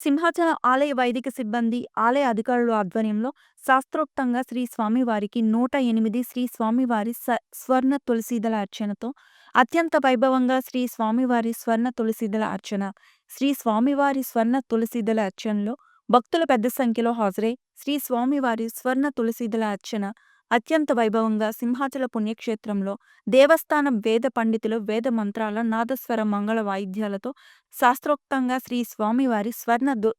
సింహాచల ఆలయ వైదిక సిబ్బంది, ఆలయ అధికారుల ఆధ్వర్యంలో శాస్త్రోక్తంగా శ్రీ స్వామివారికి 108 శ్రీ స్వామివారి స్వర్ణ తులసీదల అర్చనతో అత్యంత వైభవంగా శ్రీ స్వామివారి స్వర్ణ తులసీదల అర్చన. శ్రీ స్వామివారి స్వర్ణ తులసీదల అర్చనలో భక్తులు పెద్ద సంఖ్యలో హాజరై శ్రీ స్వామివారి స్వర్ణ తులసీదల అర్చన అత్యంత వైభవంగా సింహాచల పుణ్యక్షేత్రంలో దేవస్థానం వేద పండితులు వేద మంత్రాల నాదస్వర మంగళ వాయిద్యాలతో శాస్త్రోక్తంగా శ్రీ స్వామివారి స్వర్ణ దు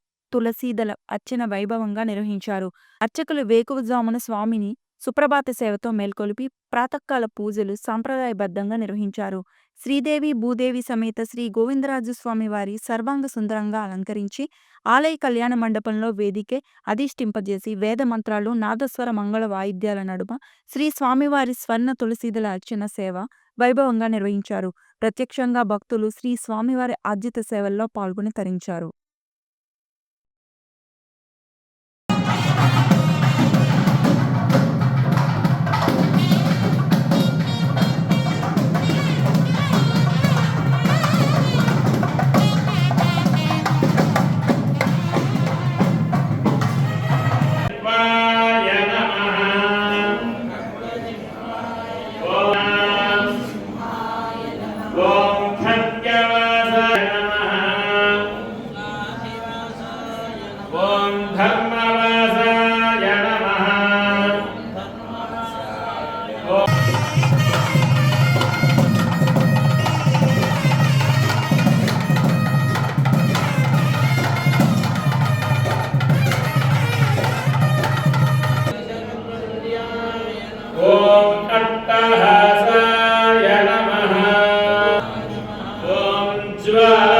అర్చన వైభవంగా నిర్వహించారు. అర్చకులు వేకువజామున స్వామిని సుప్రభాత సేవతో మేల్కొలిపి ప్రాతకాల పూజలు సాంప్రదాయబద్ధంగా నిర్వహించారు. శ్రీదేవి భూదేవి సమేత శ్రీ గోవిందరాజు స్వామివారి సర్వాంగ సుందరంగా అలంకరించి ఆలయ కళ్యాణ మండపంలో వేదికే అధిష్ఠింపజేసి వేద మంత్రాలు నాదస్వర మంగళ వాయిద్యాల నడుమ శ్రీ స్వామివారి స్వర్ణ తులసీదల అర్చన సేవ వైభవంగా నిర్వహించారు. ప్రత్యక్షంగా భక్తులు శ్రీ స్వామివారి ఆర్జిత సేవల్లో పాల్గొని తరించారు. स्वाहासाय नमः ॐ ज्वा